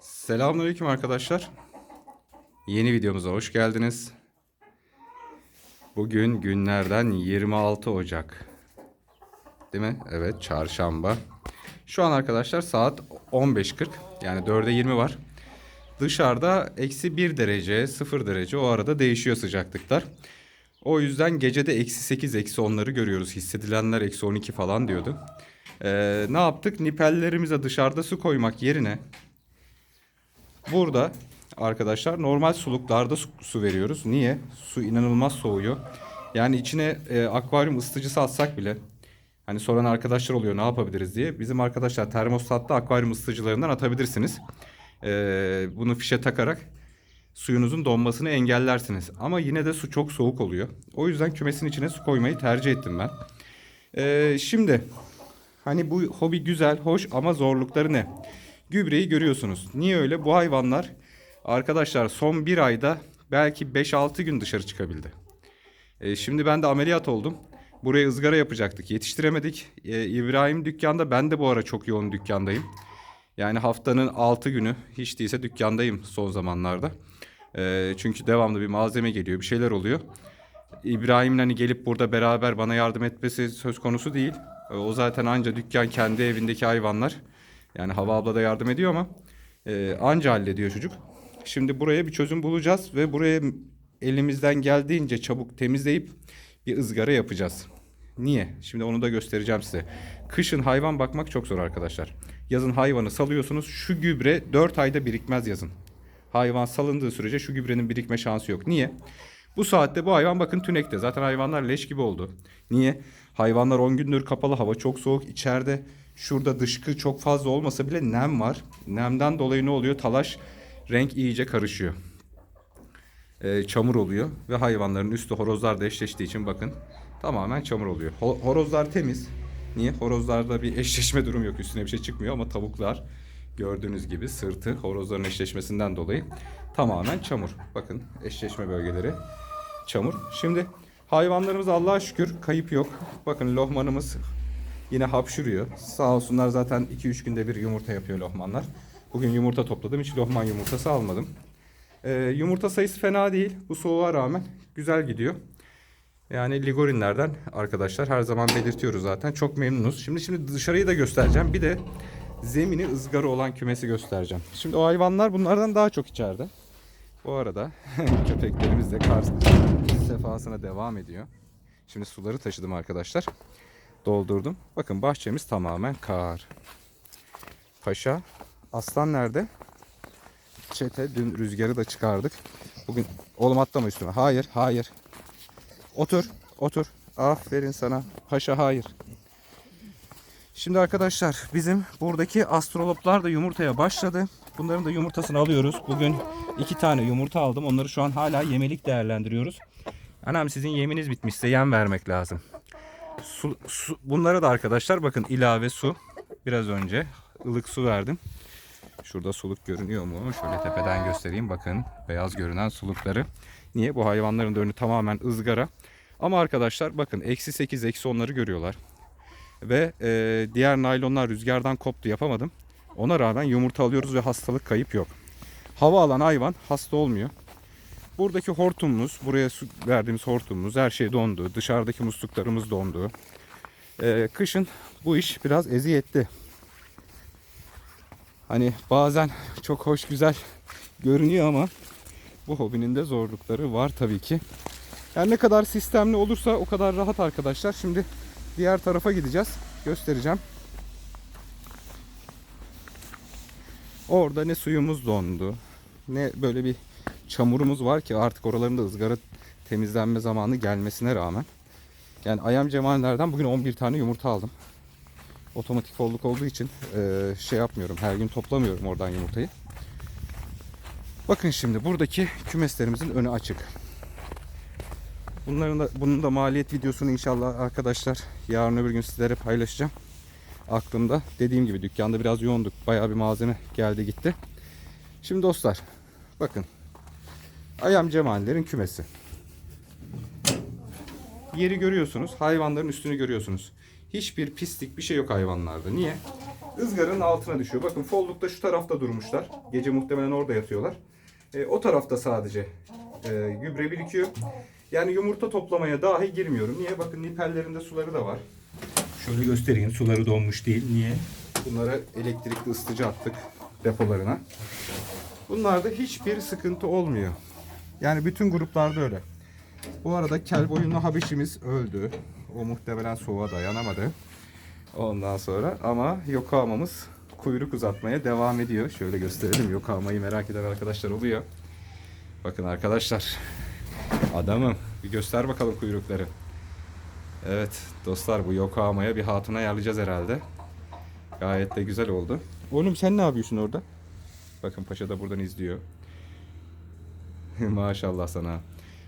Selamünaleyküm arkadaşlar. Yeni videomuza hoş geldiniz. Bugün günlerden 26 Ocak. Değil mi? Evet, çarşamba. Şu an arkadaşlar saat 15.40. Yani 4'e 20 var. Dışarıda eksi 1 derece, 0 derece o arada değişiyor sıcaklıklar. O yüzden gecede eksi 8, eksi 10'ları görüyoruz. Hissedilenler eksi 12 falan diyordu. Ee, ne yaptık? Nipellerimize dışarıda su koymak yerine Burada arkadaşlar normal suluklarda su, su veriyoruz. Niye? Su inanılmaz soğuyor. Yani içine e, akvaryum ısıtıcısı atsak bile hani soran arkadaşlar oluyor ne yapabiliriz diye. Bizim arkadaşlar termostatta akvaryum ısıtıcılarından atabilirsiniz. E, bunu fişe takarak suyunuzun donmasını engellersiniz. Ama yine de su çok soğuk oluyor. O yüzden kümesin içine su koymayı tercih ettim ben. E, şimdi hani bu hobi güzel, hoş ama zorlukları ne? Gübreyi görüyorsunuz. Niye öyle? Bu hayvanlar arkadaşlar son bir ayda belki 5-6 gün dışarı çıkabildi. E, şimdi ben de ameliyat oldum. Buraya ızgara yapacaktık. Yetiştiremedik. E, İbrahim dükkanda. Ben de bu ara çok yoğun dükkandayım. Yani haftanın 6 günü hiç değilse dükkandayım son zamanlarda. E, çünkü devamlı bir malzeme geliyor. Bir şeyler oluyor. İbrahim'le hani gelip burada beraber bana yardım etmesi söz konusu değil. E, o zaten anca dükkan kendi evindeki hayvanlar. Yani Hava abla da yardım ediyor ama e, anca hallediyor çocuk. Şimdi buraya bir çözüm bulacağız ve buraya elimizden geldiğince çabuk temizleyip bir ızgara yapacağız. Niye? Şimdi onu da göstereceğim size. Kışın hayvan bakmak çok zor arkadaşlar. Yazın hayvanı salıyorsunuz. Şu gübre 4 ayda birikmez yazın. Hayvan salındığı sürece şu gübrenin birikme şansı yok. Niye? Bu saatte bu hayvan bakın tünekte. Zaten hayvanlar leş gibi oldu. Niye? Hayvanlar 10 gündür kapalı. Hava çok soğuk. içeride Şurada dışkı çok fazla olmasa bile nem var. Nemden dolayı ne oluyor? Talaş renk iyice karışıyor. Ee, çamur oluyor ve hayvanların üstü horozlarla eşleştiği için bakın tamamen çamur oluyor. Ho- horozlar temiz. Niye? Horozlarda bir eşleşme durum yok. Üstüne bir şey çıkmıyor ama tavuklar gördüğünüz gibi sırtı horozların eşleşmesinden dolayı tamamen çamur. Bakın eşleşme bölgeleri çamur. Şimdi hayvanlarımız Allah'a şükür kayıp yok. Bakın lohmanımız Yine hapşırıyor. Sağ olsunlar zaten 2-3 günde bir yumurta yapıyor lohmanlar. Bugün yumurta topladım. Hiç lohman yumurtası almadım. Ee, yumurta sayısı fena değil. Bu soğuğa rağmen güzel gidiyor. Yani ligorinlerden arkadaşlar her zaman belirtiyoruz zaten. Çok memnunuz. Şimdi şimdi dışarıyı da göstereceğim. Bir de zemini ızgara olan kümesi göstereceğim. Şimdi o hayvanlar bunlardan daha çok içeride. Bu arada köpeklerimiz de kar sefasına devam ediyor. Şimdi suları taşıdım arkadaşlar doldurdum. Bakın bahçemiz tamamen kar. Paşa, aslan nerede? Çete dün rüzgarı da çıkardık. Bugün oğlum atlama üstüme. Hayır, hayır. Otur, otur. Aferin sana. Paşa hayır. Şimdi arkadaşlar bizim buradaki astroloplar da yumurtaya başladı. Bunların da yumurtasını alıyoruz. Bugün iki tane yumurta aldım. Onları şu an hala yemelik değerlendiriyoruz. Anam sizin yeminiz bitmişse yem vermek lazım. Su, su, bunlara da arkadaşlar bakın ilave su. Biraz önce ılık su verdim. Şurada suluk görünüyor mu? Şöyle tepeden göstereyim. Bakın beyaz görünen sulukları. Niye? Bu hayvanların da önü tamamen ızgara. Ama arkadaşlar bakın eksi 8 eksi 10'ları görüyorlar. Ve e, diğer naylonlar rüzgardan koptu yapamadım. Ona rağmen yumurta alıyoruz ve hastalık kayıp yok. Hava alan hayvan hasta olmuyor. Buradaki hortumumuz, buraya su verdiğimiz hortumumuz her şey dondu. Dışarıdaki musluklarımız dondu. Ee, kışın bu iş biraz eziyetli. Hani bazen çok hoş güzel görünüyor ama bu hobinin de zorlukları var tabii ki. Yani ne kadar sistemli olursa o kadar rahat arkadaşlar. Şimdi diğer tarafa gideceğiz. Göstereceğim. Orada ne suyumuz dondu. Ne böyle bir çamurumuz var ki artık oralarında ızgara temizlenme zamanı gelmesine rağmen. Yani ayam cemallerden bugün 11 tane yumurta aldım. Otomatik folluk olduğu için e, şey yapmıyorum. Her gün toplamıyorum oradan yumurtayı. Bakın şimdi buradaki kümeslerimizin önü açık. Bunların da bunun da maliyet videosunu inşallah arkadaşlar yarın öbür gün sizlere paylaşacağım. Aklımda. Dediğim gibi dükkanda biraz yoğunduk. Bayağı bir malzeme geldi gitti. Şimdi dostlar bakın Ayam Cemallerin kümesi. Yeri görüyorsunuz. Hayvanların üstünü görüyorsunuz. Hiçbir pislik bir şey yok hayvanlarda. Niye? Izgaranın altına düşüyor. Bakın follukta şu tarafta durmuşlar. Gece muhtemelen orada yatıyorlar. E, o tarafta sadece e, gübre birikiyor. Yani yumurta toplamaya dahi girmiyorum. Niye? Bakın nipellerinde suları da var. Şöyle göstereyim. Suları donmuş değil. Niye? Bunlara elektrikli ısıtıcı attık depolarına. Bunlarda hiçbir sıkıntı olmuyor. Yani bütün gruplarda öyle. Bu arada kel boyunlu habeşimiz öldü. O muhtemelen soğuğa dayanamadı. Ondan sonra ama yokamamız kuyruk uzatmaya devam ediyor. Şöyle gösterelim. Yokamayı merak eden arkadaşlar oluyor. Bakın arkadaşlar. Adamım. Bir göster bakalım kuyrukları. Evet dostlar bu yokamaya bir hatun ayarlayacağız herhalde. Gayet de güzel oldu. Oğlum sen ne yapıyorsun orada? Bakın paşa da buradan izliyor. Maşallah sana.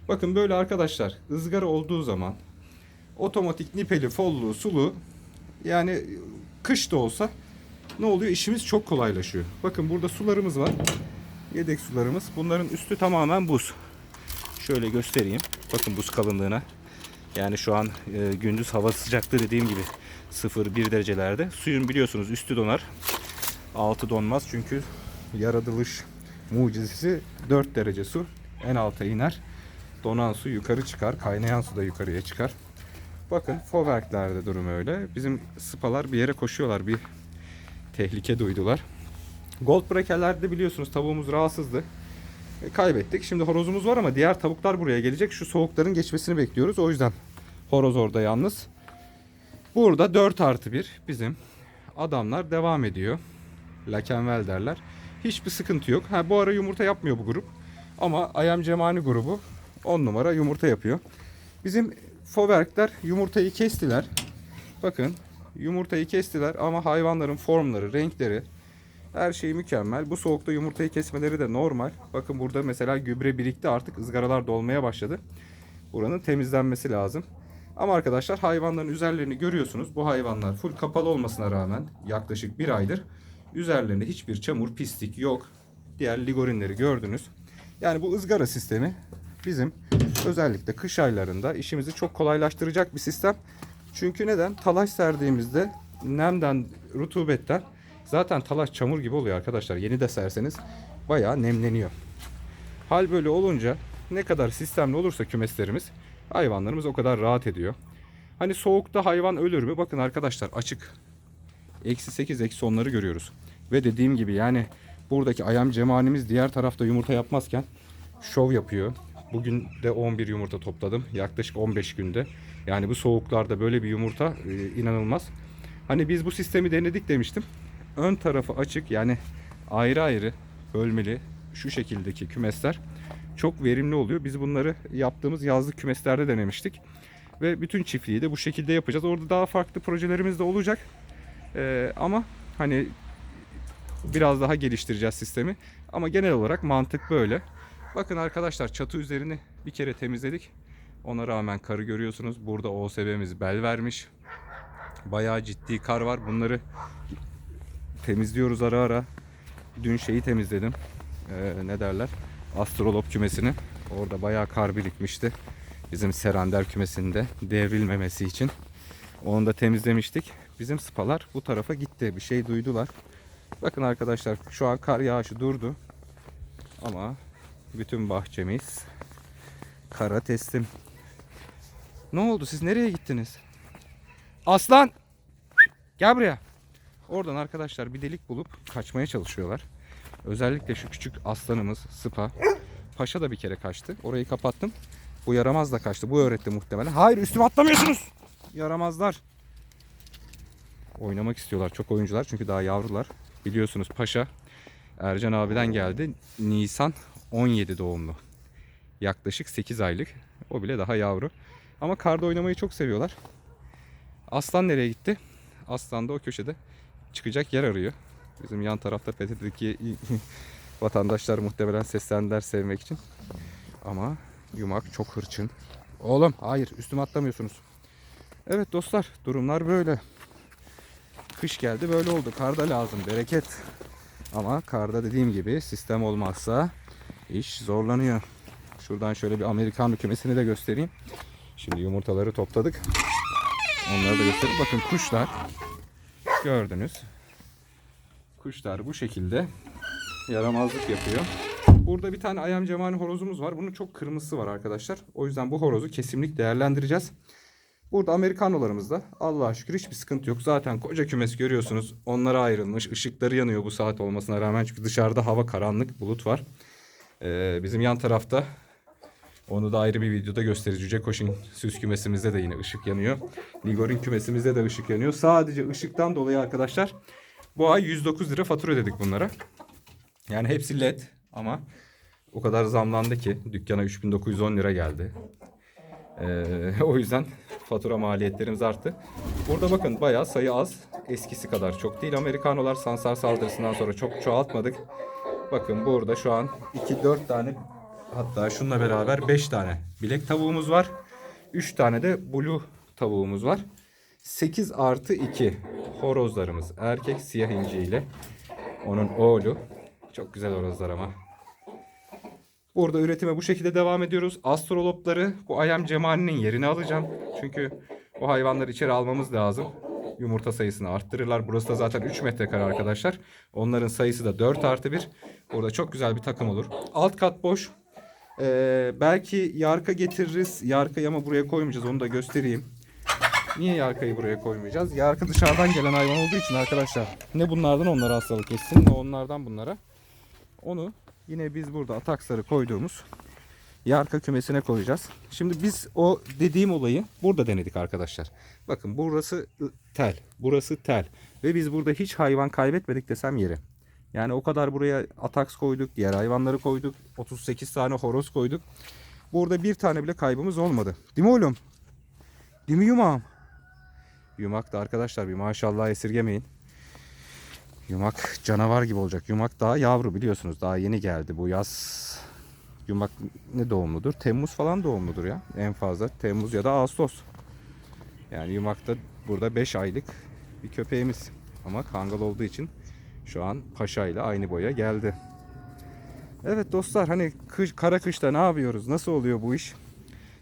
Bakın böyle arkadaşlar ızgara olduğu zaman otomatik nipeli, follu, sulu yani kış da olsa ne oluyor? İşimiz çok kolaylaşıyor. Bakın burada sularımız var. Yedek sularımız. Bunların üstü tamamen buz. Şöyle göstereyim. Bakın buz kalınlığına. Yani şu an e, gündüz hava sıcaklığı dediğim gibi 0-1 derecelerde. Suyun biliyorsunuz üstü donar. Altı donmaz çünkü yaratılış mucizesi 4 derece su en alta iner. Donan su yukarı çıkar. Kaynayan su da yukarıya çıkar. Bakın Foverk'lerde durum öyle. Bizim spalar bir yere koşuyorlar. Bir tehlike duydular. Gold breaker'lerde biliyorsunuz tavuğumuz rahatsızdı. E, kaybettik. Şimdi horozumuz var ama diğer tavuklar buraya gelecek. Şu soğukların geçmesini bekliyoruz. O yüzden horoz orada yalnız. Burada 4 artı 1 bizim adamlar devam ediyor. Lakenvel derler. Hiçbir sıkıntı yok. Ha, bu ara yumurta yapmıyor bu grup. Ama Ayam Cemani grubu 10 numara yumurta yapıyor. Bizim Foverkler yumurtayı kestiler. Bakın yumurtayı kestiler ama hayvanların formları, renkleri her şey mükemmel. Bu soğukta yumurtayı kesmeleri de normal. Bakın burada mesela gübre birikti artık ızgaralar dolmaya başladı. Buranın temizlenmesi lazım. Ama arkadaşlar hayvanların üzerlerini görüyorsunuz. Bu hayvanlar full kapalı olmasına rağmen yaklaşık bir aydır üzerlerinde hiçbir çamur, pislik yok. Diğer ligorinleri gördünüz. Yani bu ızgara sistemi bizim özellikle kış aylarında işimizi çok kolaylaştıracak bir sistem. Çünkü neden? Talaş serdiğimizde nemden, rutubetten zaten talaş çamur gibi oluyor arkadaşlar. Yeni de serseniz bayağı nemleniyor. Hal böyle olunca ne kadar sistemli olursa kümeslerimiz hayvanlarımız o kadar rahat ediyor. Hani soğukta hayvan ölür mü? Bakın arkadaşlar açık. Eksi 8, eksi 10'ları görüyoruz. Ve dediğim gibi yani buradaki ayam cemanimiz diğer tarafta yumurta yapmazken şov yapıyor. Bugün de 11 yumurta topladım. Yaklaşık 15 günde. Yani bu soğuklarda böyle bir yumurta e, inanılmaz. Hani biz bu sistemi denedik demiştim. Ön tarafı açık yani ayrı ayrı bölmeli şu şekildeki kümesler çok verimli oluyor. Biz bunları yaptığımız yazlık kümeslerde denemiştik. Ve bütün çiftliği de bu şekilde yapacağız. Orada daha farklı projelerimiz de olacak. Ee, ama hani biraz daha geliştireceğiz sistemi. Ama genel olarak mantık böyle. Bakın arkadaşlar çatı üzerini bir kere temizledik. Ona rağmen karı görüyorsunuz. Burada OSB'miz bel vermiş. Bayağı ciddi kar var. Bunları temizliyoruz ara ara. Dün şeyi temizledim. Ee, ne derler? Astrolop kümesini. Orada bayağı kar birikmişti. Bizim Serander kümesinde devrilmemesi için. Onu da temizlemiştik. Bizim spalar bu tarafa gitti. Bir şey duydular. Bakın arkadaşlar şu an kar yağışı durdu. Ama bütün bahçemiz kara teslim. Ne oldu? Siz nereye gittiniz? Aslan! Gel buraya. Oradan arkadaşlar bir delik bulup kaçmaya çalışıyorlar. Özellikle şu küçük aslanımız Sıpa. Paşa da bir kere kaçtı. Orayı kapattım. Bu yaramaz da kaçtı. Bu öğretti muhtemelen. Hayır üstüme atlamıyorsunuz. Yaramazlar. Oynamak istiyorlar çok oyuncular çünkü daha yavrular. Biliyorsunuz Paşa Ercan abiden geldi. Nisan 17 doğumlu. Yaklaşık 8 aylık. O bile daha yavru. Ama karda oynamayı çok seviyorlar. Aslan nereye gitti? Aslan da o köşede çıkacak yer arıyor. Bizim yan tarafta PTT'deki vatandaşlar muhtemelen seslendiler sevmek için. Ama yumak çok hırçın. Oğlum hayır üstüme atlamıyorsunuz. Evet dostlar durumlar böyle. Kış geldi böyle oldu. Karda lazım bereket. Ama karda dediğim gibi sistem olmazsa iş zorlanıyor. Şuradan şöyle bir Amerikan kümesini de göstereyim. Şimdi yumurtaları topladık. Onları da göstereyim. Bakın kuşlar gördünüz. Kuşlar bu şekilde yaramazlık yapıyor. Burada bir tane ayam cemani horozumuz var. Bunun çok kırmızısı var arkadaşlar. O yüzden bu horozu kesinlikle değerlendireceğiz. Burada Amerikanolarımızda Allah'a şükür hiçbir sıkıntı yok. Zaten koca kümes görüyorsunuz. Onlara ayrılmış. Işıkları yanıyor bu saat olmasına rağmen. Çünkü dışarıda hava karanlık, bulut var. Ee, bizim yan tarafta onu da ayrı bir videoda göstereceğiz. Cüce Koş'un süs kümesimizde de yine ışık yanıyor. Ligor'un kümesimizde de ışık yanıyor. Sadece ışıktan dolayı arkadaşlar bu ay 109 lira fatura ödedik bunlara. Yani hepsi led ama o kadar zamlandı ki dükkana 3910 lira geldi. Ee, o yüzden fatura maliyetlerimiz arttı. Burada bakın bayağı sayı az. Eskisi kadar çok değil. Amerikanolar Sansar saldırısından sonra çok çoğaltmadık. Bakın burada şu an 2-4 tane hatta şununla beraber 5 tane bilek tavuğumuz var. 3 tane de blue tavuğumuz var. 8 artı 2 horozlarımız. Erkek siyah inciyle. Onun oğlu. Çok güzel horozlar ama. Burada üretime bu şekilde devam ediyoruz. Astrolopları bu ayam cemalinin yerini alacağım. Çünkü o hayvanları içeri almamız lazım. Yumurta sayısını arttırırlar. Burası da zaten 3 metrekare arkadaşlar. Onların sayısı da 4 artı 1. Burada çok güzel bir takım olur. Alt kat boş. Ee, belki yarka getiririz. Yarkayı ama buraya koymayacağız. Onu da göstereyim. Niye yarkayı buraya koymayacağız? Yarka dışarıdan gelen hayvan olduğu için arkadaşlar. Ne bunlardan onlara hastalık etsin ne onlardan bunlara. Onu yine biz burada ataksarı koyduğumuz yarka kümesine koyacağız. Şimdi biz o dediğim olayı burada denedik arkadaşlar. Bakın burası tel, burası tel ve biz burada hiç hayvan kaybetmedik desem yeri. Yani o kadar buraya ataks koyduk, diğer hayvanları koyduk, 38 tane horoz koyduk. Burada bir tane bile kaybımız olmadı. Değil mi oğlum? Değil mi yumağım? Yumak da arkadaşlar bir maşallah esirgemeyin. Yumak canavar gibi olacak. Yumak daha yavru biliyorsunuz. Daha yeni geldi bu yaz. Yumak ne doğumludur? Temmuz falan doğumludur ya. En fazla Temmuz ya da Ağustos. Yani yumak da burada 5 aylık bir köpeğimiz. Ama kangal olduğu için şu an paşa ile aynı boya geldi. Evet dostlar hani kış, kara kışta ne yapıyoruz? Nasıl oluyor bu iş?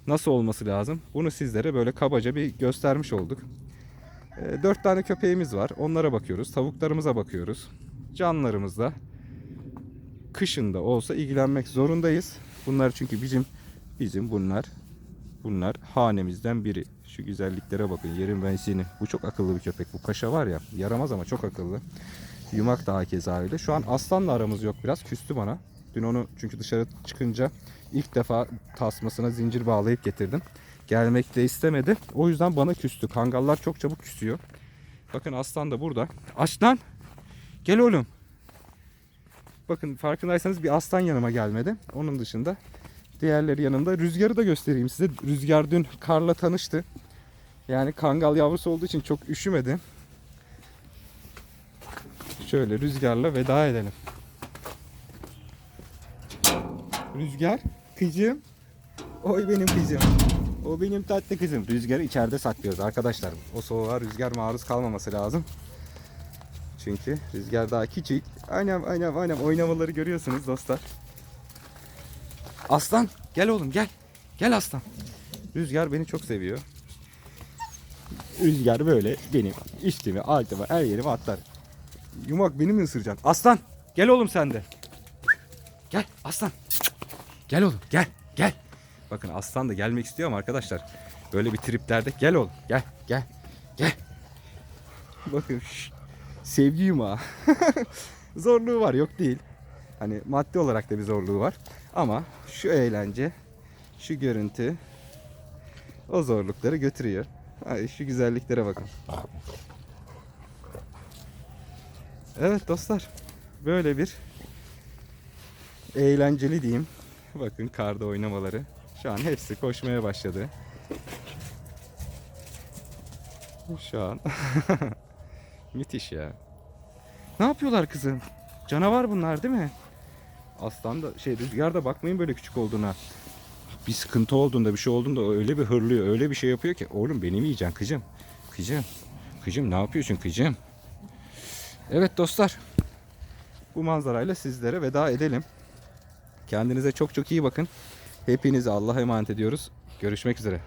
Nasıl olması lazım? Bunu sizlere böyle kabaca bir göstermiş olduk. E, Dört tane köpeğimiz var. Onlara bakıyoruz. Tavuklarımıza bakıyoruz. Canlarımızla kışında olsa ilgilenmek zorundayız. Bunlar çünkü bizim bizim bunlar bunlar hanemizden biri. Şu güzelliklere bakın. Yerin bensini. Bu çok akıllı bir köpek. Bu paşa var ya. Yaramaz ama çok akıllı. Yumak daha keza öyle. Şu an aslanla aramız yok biraz. Küstü bana. Dün onu çünkü dışarı çıkınca ilk defa tasmasına zincir bağlayıp getirdim. Gelmek de istemedi. O yüzden bana küstü. Kangallar çok çabuk küsüyor. Bakın aslan da burada. Aslan! Gel oğlum. Bakın farkındaysanız bir aslan yanıma gelmedi. Onun dışında diğerleri yanımda. Rüzgarı da göstereyim size. Rüzgar dün karla tanıştı. Yani kangal yavrusu olduğu için çok üşümedi. Şöyle rüzgarla veda edelim. Rüzgar, kızım. Oy benim kızım. O benim tatlı kızım. Rüzgarı içeride saklıyoruz arkadaşlar. O soğuğa rüzgar maruz kalmaması lazım. Çünkü rüzgar daha küçük. Anam anam anam oynamaları görüyorsunuz dostlar. Aslan gel oğlum gel. Gel aslan. Rüzgar beni çok seviyor. Rüzgar böyle benim üstüme altıma her yerime atlar. Yumak beni mi ısıracaksın? Aslan gel oğlum sen de. Gel aslan. Gel oğlum gel gel. Bakın aslan da gelmek istiyor ama arkadaşlar böyle bir triplerde gel oğlum gel gel gel. Bakın şş, sevgi yumağı. zorluğu var yok değil. Hani maddi olarak da bir zorluğu var. Ama şu eğlence, şu görüntü o zorlukları götürüyor. Ay, şu güzelliklere bakın. Evet dostlar. Böyle bir eğlenceli diyeyim. Bakın karda oynamaları. Şu an hepsi koşmaya başladı. Şu an. Müthiş ya. Ne yapıyorlar kızım? Canavar bunlar değil mi? Aslan da şey rüzgarda bakmayın böyle küçük olduğuna. Bir sıkıntı olduğunda bir şey olduğunda öyle bir hırlıyor öyle bir şey yapıyor ki. Oğlum beni mi yiyeceksin kızım? Kızım. Kızım ne yapıyorsun kızım? Evet dostlar. Bu manzarayla sizlere veda edelim. Kendinize çok çok iyi bakın. Hepinizi Allah'a emanet ediyoruz. Görüşmek üzere.